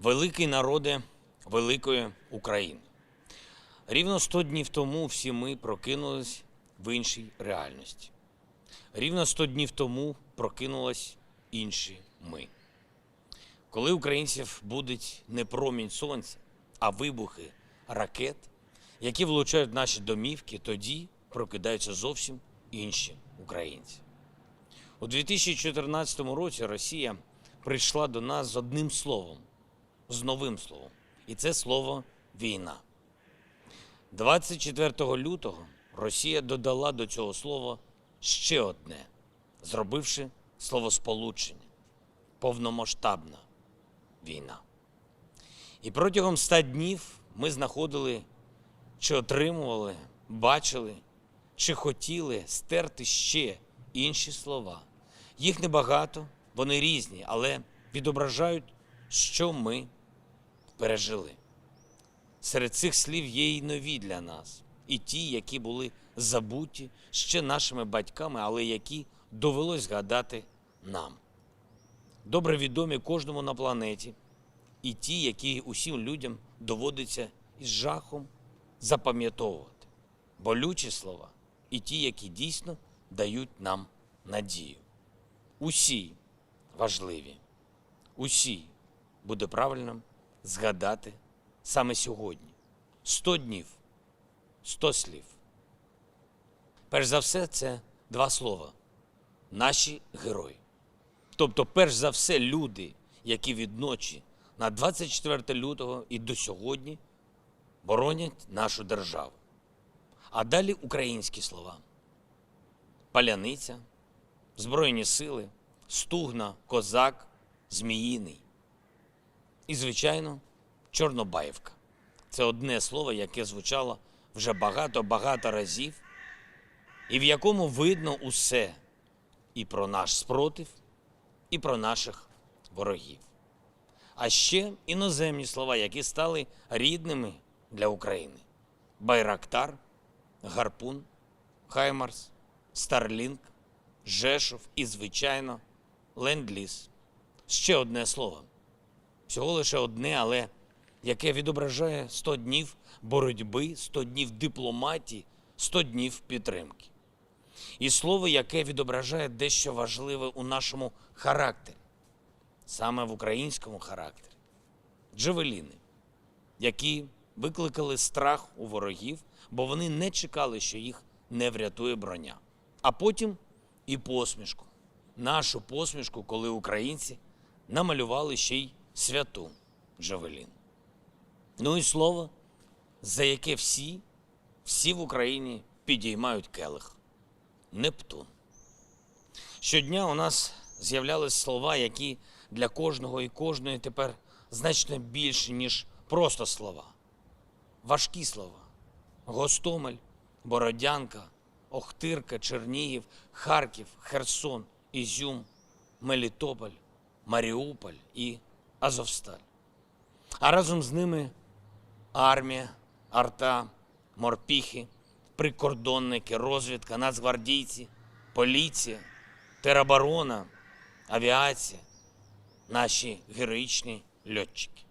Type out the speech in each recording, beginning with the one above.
великий народе великої України. Рівно 100 днів тому всі ми прокинулись в іншій реальності. Рівно 100 днів тому прокинулись інші ми. Коли українців будуть не промінь сонця, а вибухи ракет, які влучають наші домівки, тоді прокидаються зовсім інші українці. У 2014 році Росія прийшла до нас з одним словом, з новим словом. І це слово війна. 24 лютого Росія додала до цього слова ще одне, зробивши словосполучення повномасштабна війна. І протягом 100 днів ми знаходили чи отримували, бачили, чи хотіли стерти ще інші слова. Їх небагато, вони різні, але відображають, що ми пережили. Серед цих слів є і нові для нас, і ті, які були забуті ще нашими батьками, але які довелось згадати нам. Добре відомі кожному на планеті, і ті, які усім людям доводиться із жахом запам'ятовувати. Болючі слова і ті, які дійсно дають нам надію. Усі важливі, усі буде правильним згадати саме сьогодні. Сто днів, сто слів. Перш за все, це два слова. Наші герої. Тобто, перш за все, люди, які від ночі на 24 лютого і до сьогодні боронять нашу державу. А далі українські слова: паляниця, Збройні сили, стугна, козак, зміїний. І, звичайно, Чорнобаївка. Це одне слово, яке звучало вже багато-багато разів, і в якому видно усе і про наш спротив, і про наших ворогів. А ще іноземні слова, які стали рідними для України: Байрактар, Гарпун, Хаймарс, Старлінг, Жешов і, звичайно, Ленд-Ліз. Ще одне слово. Всього лише одне, але яке відображає 100 днів боротьби, 100 днів дипломатії, 100 днів підтримки. І слово, яке відображає дещо важливе у нашому характері, саме в українському характері джавеліни, які викликали страх у ворогів, бо вони не чекали, що їх не врятує броня. А потім і посмішку. Нашу посмішку, коли українці намалювали ще й святу Джавелін. Ну і слово, за яке всі, всі в Україні підіймають келих. Нептун. Щодня у нас з'являлись слова, які для кожного і кожної тепер значно більше, ніж просто слова. Важкі слова. Гостомель, Бородянка, Охтирка, Чернігів, Харків, Херсон, Ізюм, Мелітополь, Маріуполь і Азовсталь. А разом з ними армія, арта, морпіхи, прикордонники, розвідка, нацгвардійці, поліція, тероборона, авіація, наші героїчні льотчики.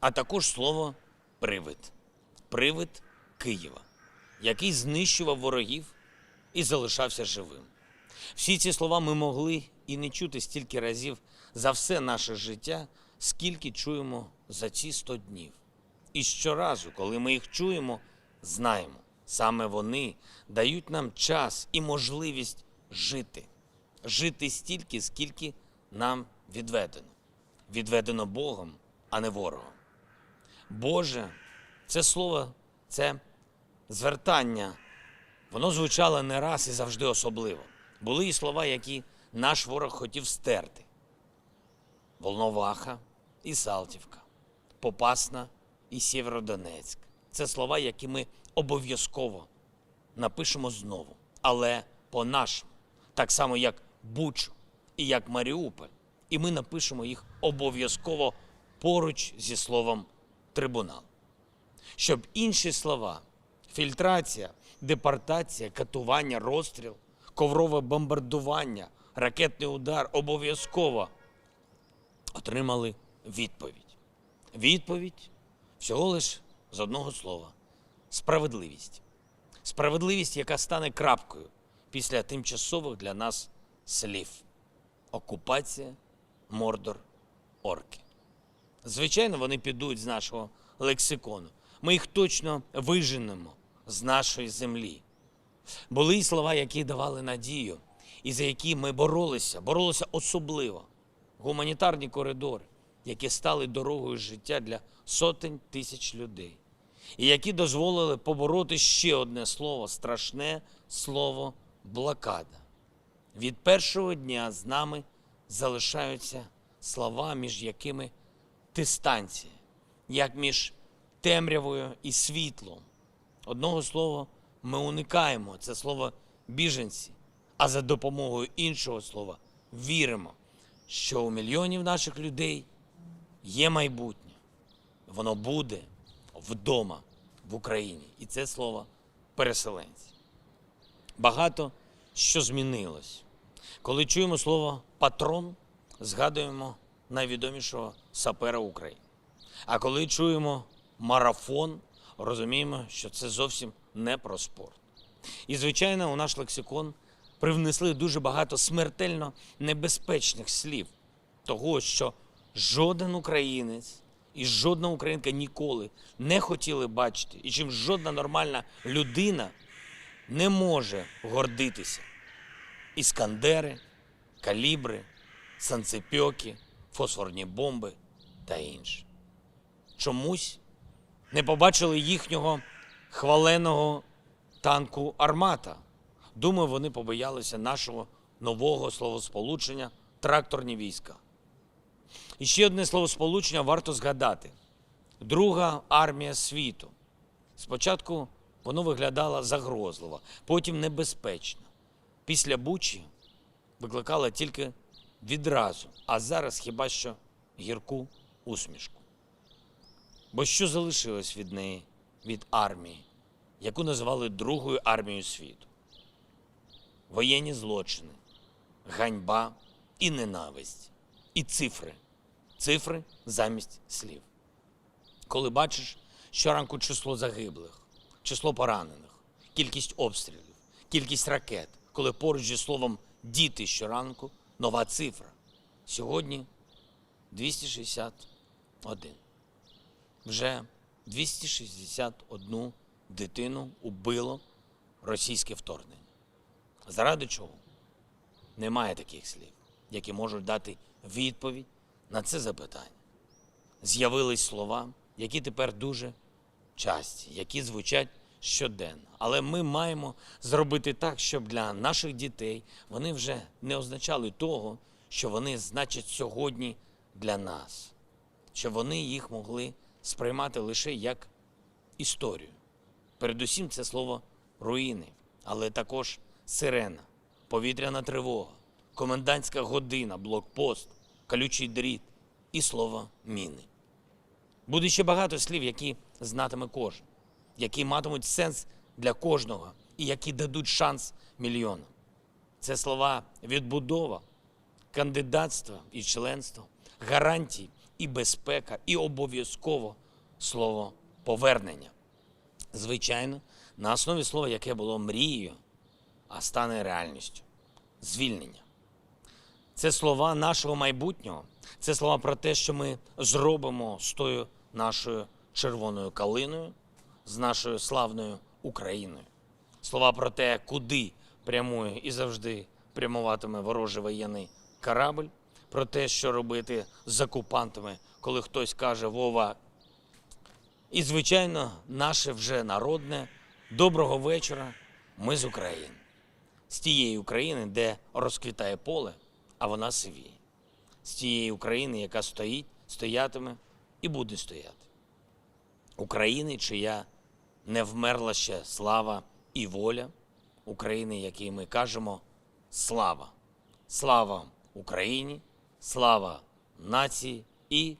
А також слово привид. Привид Києва, який знищував ворогів і залишався живим. Всі ці слова ми могли і не чути стільки разів за все наше життя, скільки чуємо за ці 100 днів. І щоразу, коли ми їх чуємо, знаємо, саме вони дають нам час і можливість жити, жити стільки, скільки нам відведено. Відведено Богом, а не ворогом. Боже, це слово, це звертання. Воно звучало не раз і завжди особливо. Були і слова, які наш ворог хотів стерти: Волноваха і Салтівка, Попасна і Сєвєродонецьк. Це слова, які ми обов'язково напишемо знову, але по-нашому, так само як Бучу і як Маріуполь. І ми напишемо їх обов'язково поруч зі словом трибунал. Щоб інші слова фільтрація, депортація, катування, розстріл, коврове бомбардування, ракетний удар обов'язково отримали відповідь. Відповідь всього лиш з одного слова справедливість. Справедливість, яка стане крапкою після тимчасових для нас слів. Окупація, мордор, орки. Звичайно, вони підуть з нашого лексикону. Ми їх точно виженемо з нашої землі. Були й слова, які давали надію, і за які ми боролися, боролися особливо. Гуманітарні коридори, які стали дорогою життя для сотень тисяч людей, і які дозволили побороти ще одне слово страшне слово блокада. Від першого дня з нами залишаються слова, між якими дистанція, як між темрявою і світлом. Одного слова ми уникаємо це слово біженці, а за допомогою іншого слова віримо, що у мільйонів наших людей є майбутнє. Воно буде вдома в Україні. І це слово переселенці. Багато що змінилось. Коли чуємо слово патрон, згадуємо найвідомішого сапера України. А коли чуємо марафон, розуміємо, що це зовсім не про спорт. І, звичайно, у наш лексикон привнесли дуже багато смертельно небезпечних слів, того, що жоден українець і жодна українка ніколи не хотіли бачити, і чим жодна нормальна людина не може гордитися. Іскандери, калібри, санцепьоки, фосфорні бомби та інше. Чомусь не побачили їхнього хваленого танку Армата. Думаю, вони побоялися нашого нового словосполучення тракторні війська. І ще одне словосполучення варто згадати: Друга армія світу. Спочатку воно виглядало загрозливо, потім небезпечно. Після Бучі викликало тільки відразу, а зараз хіба що гірку усмішку. Бо що залишилось від неї, від армії, яку називали Другою армією світу? Воєнні злочини, ганьба і ненависть, і цифри. Цифри замість слів. Коли бачиш щоранку число загиблих, число поранених, кількість обстрілів, кількість ракет, коли поруч зі словом діти щоранку нова цифра. Сьогодні 261. Вже 261 дитину убило російське вторгнення. Заради чого? Немає таких слів, які можуть дати відповідь на це запитання. З'явились слова, які тепер дуже часті, які звучать щоденно. Але ми маємо зробити так, щоб для наших дітей вони вже не означали того, що вони значать сьогодні для нас, щоб вони їх могли сприймати лише як історію. Передусім, це слово руїни, але також сирена, повітряна тривога, комендантська година, блокпост, колючий дріт і слово міни. Буде ще багато слів, які знатиме кожен, які матимуть сенс для кожного і які дадуть шанс мільйонам. Це слова відбудова, кандидатство і членство, гарантії і безпека, і обов'язково слово повернення. Звичайно, на основі слова, яке було мрією, а стане реальністю звільнення. Це слова нашого майбутнього. Це слова про те, що ми зробимо з тою нашою червоною калиною, з нашою славною Україною. Слова про те, куди прямує і завжди прямуватиме ворожий воєнний корабль, про те, що робити з окупантами, коли хтось каже Вова. І, звичайно, наше вже народне доброго вечора. Ми з України, з тієї України, де розквітає поле, а вона сивіє, з тієї України, яка стоїть, стоятиме і буде стояти. України, чия не вмерла ще слава і воля, України, якій ми кажемо слава. Слава Україні, слава нації і,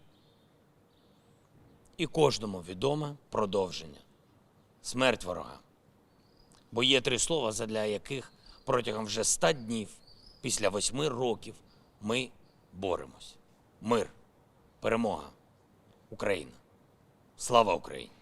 і кожному відоме продовження. Смерть ворога. Бо є три слова, задля яких протягом вже ста днів, після восьми років, ми боремось. Мир, перемога, Україна. Слава Україні!